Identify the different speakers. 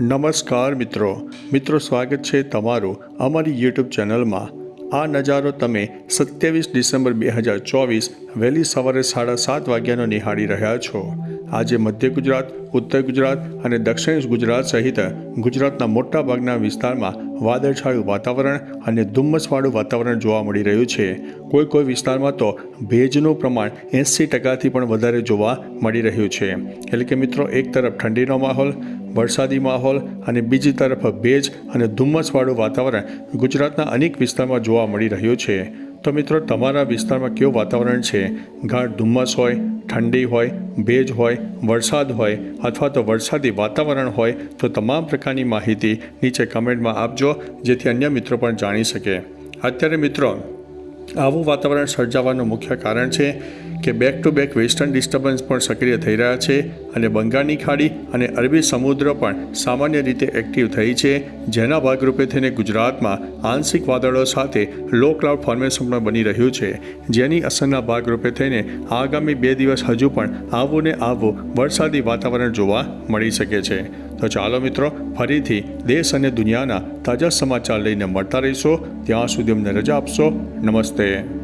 Speaker 1: નમસ્કાર મિત્રો. મિત્રો, સ્વાગત છે તમારું અમારી યુટ્યુબ ચેનલમાં. આ નજારો તમે સત્યાવીસ ડિસેમ્બર બે હજાર ચોવીસ વહેલી સવારે સાડા સાત વાગ્યાનો નિહાળી રહ્યા છો. આજે મધ્ય ગુજરાત, ઉત્તર ગુજરાત અને દક્ષિણ ગુજરાત સહિત ગુજરાતના મોટાભાગના વિસ્તારમાં વાદળછાયું વાતાવરણ અને ધુમ્મસવાળું વાતાવરણ જોવા મળી રહ્યું છે. કોઈ કોઈ વિસ્તારમાં તો ભેજનું પ્રમાણ એંસી ટકાથી પણ વધારે જોવા મળી રહ્યું છે. એટલે કે મિત્રો, એક તરફ ઠંડીનો માહોલ, વરસાદી માહોલ અને બીજી તરફ ભેજ અને ધુમ્મસવાળું વાતાવરણ ગુજરાતના અનેક વિસ્તારમાં જોવા મળી રહ્યું છે. તો મિત્રો, તમારા વિસ્તારમાં કેવું વાતાવરણ છે? ગાઢ ધુમ્મસ હોય, ઠંડી હોય, ભેજ હોય, વરસાદ હોય અથવા તો વરસાદી વાતાવરણ હોય તો તમામ પ્રકારની માહિતી નીચે કમેન્ટમાં આપજો, જેથી અન્ય મિત્રો પણ જાણી શકે. અત્યારે મિત્રો, આવું વાતાવરણ સર્જાવાનું મુખ્ય કારણ છે કે back to back western disturbance પણ સક્રિય થઈ રહ્યા છે અને બંગાળની ખાડી અને અરબી સમુદ્ર પણ સામાન્ય રીતે એક્ટિવ થઈ છે, જેના ભાગરૂપે થઈને ગુજરાતમાં આંશિક વાદળો સાથે લો ક્લાઉડ ફોર્મેશન પણ બની રહ્યું છે, જેની અસરના ભાગરૂપે થઈને આગામી બે દિવસ હજુ પણ આવું ને આવું વરસાદી વાતાવરણ જોવા મળી શકે છે. તો ચાલો મિત્રો, ફરીથી દેશ અને દુનિયાના તાજા સમાચાર લઈને મળતા રહીશો. ત્યાં સુધી અમને રજા આપશો. નમસ્તે.